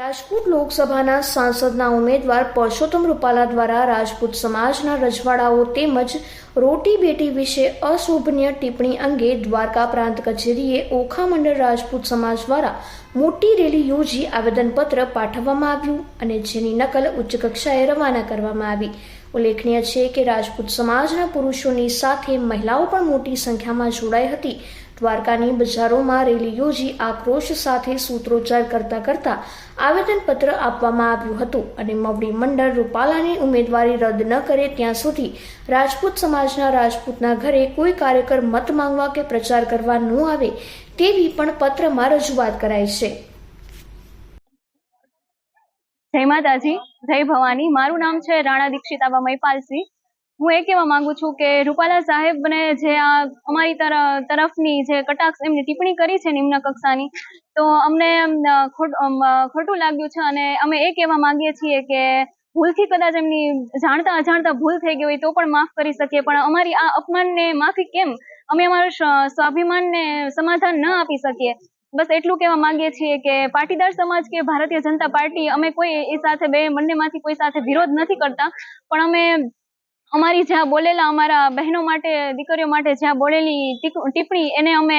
રાજકોટ લોકસભાના સાંસદના ઉમેદવાર પરસોત્તમ રૂપાલા દ્વારા રાજપૂત સમાજના રજવાડાઓ તેમજ રોટી બેટી વિશે અશોભનીય ટિપ્પણી અંગે દ્વારકા પ્રાંત કચેરીએ ઓખા મંડળ રાજપૂત સમાજ દ્વારા મોટી રેલી યોજી આવેદનપત્ર પાઠવવામાં આવ્યું અને જેની નકલ ઉચ્ચ કક્ષાએ રવાના કરવામાં આવી. ઉલ્લેખનીય છે કે રાજપૂત સમાજના પુરુષોની સાથે મહિલાઓ પણ મોટી સંખ્યામાં જોડાઈ હતી. દ્વારકાની બજારોમાં રેલી યોજી આક્રોશ સાથે સૂત્રોચ્ચાર કરતા કરતા આવેદનપત્ર આપવામાં આવ્યું હતું અને મવડી મંડળ રૂપાલાની ઉમેદવારી રદ ન કરે ત્યાં સુધી રાજપૂત સમાજના રાજપૂતના ઘરે કોઈ કાર્યકર મત માંગવા કે પ્રચાર કરવા ન આવે તેવી પણ પત્રમાં રજૂઆત કરાઈ છે. જય માતાજી, જય ભવાની. મારું નામ છે રાણા દીક્ષિતાબા મહિપાલસિંહ હું એ કહેવા માંગુ છું કે રૂપાલા સાહેબને જે આ અમારી તર- તરફની જે કટાક્ષ એમની ટિપ્પણી કરી છે નિમ્ન કક્ષાની તો અમને અમ, ખોટ- અમ, ખોટું લાગ્યું છે અને અમે એ કહેવા માંગીએ છીએ કે ભૂલથી કદાચ એમની જાણતા અજાણતા ભૂલ થઈ ગઈ હોય તો પણ માફ કરી શકીએ પણ અમારી આ અપમાનને માફી કેમ? અમે અમારું સ્વાભિમાનને સમાધાન ન આપી શકીએ. બસ એટલું કહેવા માંગીએ છીએ કે પાટીદાર સમાજ કે ભારતીય જનતા પાર્ટી અમે કોઈ એ સાથે બે બંનેમાંથી કોઈ સાથે વિરોધ નથી કરતા પણ અમે અમારી જ્યાં બોલેલા અમારા બહેનો માટે, દીકરીઓ માટે જ્યાં બોલેલી ટિપ્પણી, એને અમે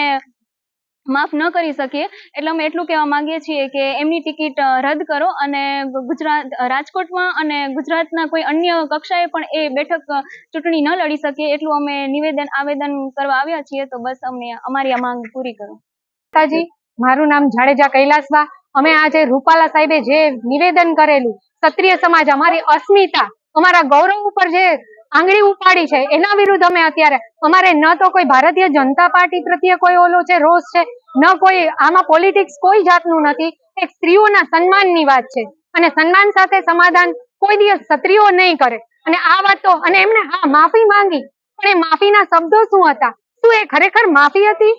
માફ ન કરી શકીએ. એટલે અમે એટલું કહેવા માંગીએ છીએ કે એમની ટિકિટ રદ કરો અને ગુજરાત રાજકોટમાં અને ગુજરાતના કોઈ અન્ય કક્ષાએ પણ એ બેઠક ચૂંટણી ન લડી શકીએ એટલું અમે નિવેદન, આવેદન કરવા આવ્યા છીએ. તો બસ અમને અમારી આ માંગ પૂરી કરો. માતાજી મારું નામ જાડેજા કૈલાસબા. અમે આજે રૂપાલા સાહેબે જે નિવેદન કરેલું, ક્ષત્રિય સમાજ અમારી અસ્મિતા, અમારા ગૌરવ ઉપર જે આંગળી ઉપાડી છે. એના વિરુદ્ધ અમે અત્યારે, અમારે ન તો કોઈ ભારતીય જનતા પાર્ટી પ્રત્યે કોઈ ઓલો છે, રોષ છે, ન કોઈ આમાં પોલિટિક્સ કોઈ જાતનું નથી. એક સ્ત્રીઓના સન્માનની વાત છે. અને સન્માન સાથે સમાધાન કોઈ દિવસ સ્ત્રીઓ નહીં કરે. અને આ વાત તો, અને એમને હા, માફી માંગી. પણ એ માફીના શબ્દો શું હતા? શું એ ખરેખર માફી હતી?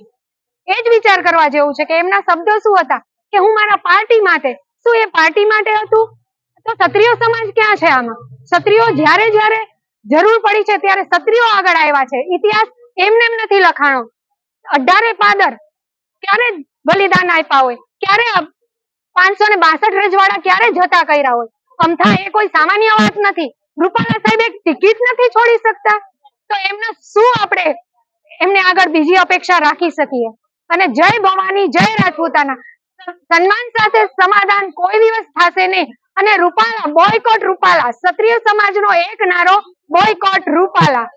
એ જ વિચાર કરવા જેવું છે કે એમના શબ્દો શું હતા? કે હું મારા પાર્ટી માટે, શું એ પાર્ટી માટે હતું? તો ક્ષત્રિય સમાજ ક્યાં છે આમાં? ક્ષત્રિયો જ્યારે જ્યારે જરૂર પડી છે ત્યારે ક્ષત્રિયો આગળ આવ્યા છે. ઇતિહાસ એમને એમ નથી લખાણો. અઢારે પાદર ક્યારે બલિદાન આપ્યા હોય? ક્યારે પાંચસો ને બાસઠ રજવાડા ક્યારે જતા કર્યા હોય? અમથા એ કોઈ સામાન્ય વાત નથી. રૂપાલા સાહેબ એક ટિકિટ નથી છોડી શકતા. તો એમને શું આપણે એમને આગળ બીજી અપેક્ષા રાખી શકીએ? અને જય ભવાની, જય રાજપૂતાના. સન્માન સાથે સમાધાન કોઈ દિવસ થશે નહીં. અને રૂપાલા બોયકોટ રૂપાલા. ક્ષત્રિય સમાજનો એક નારો બોયકોટ રૂપાલા.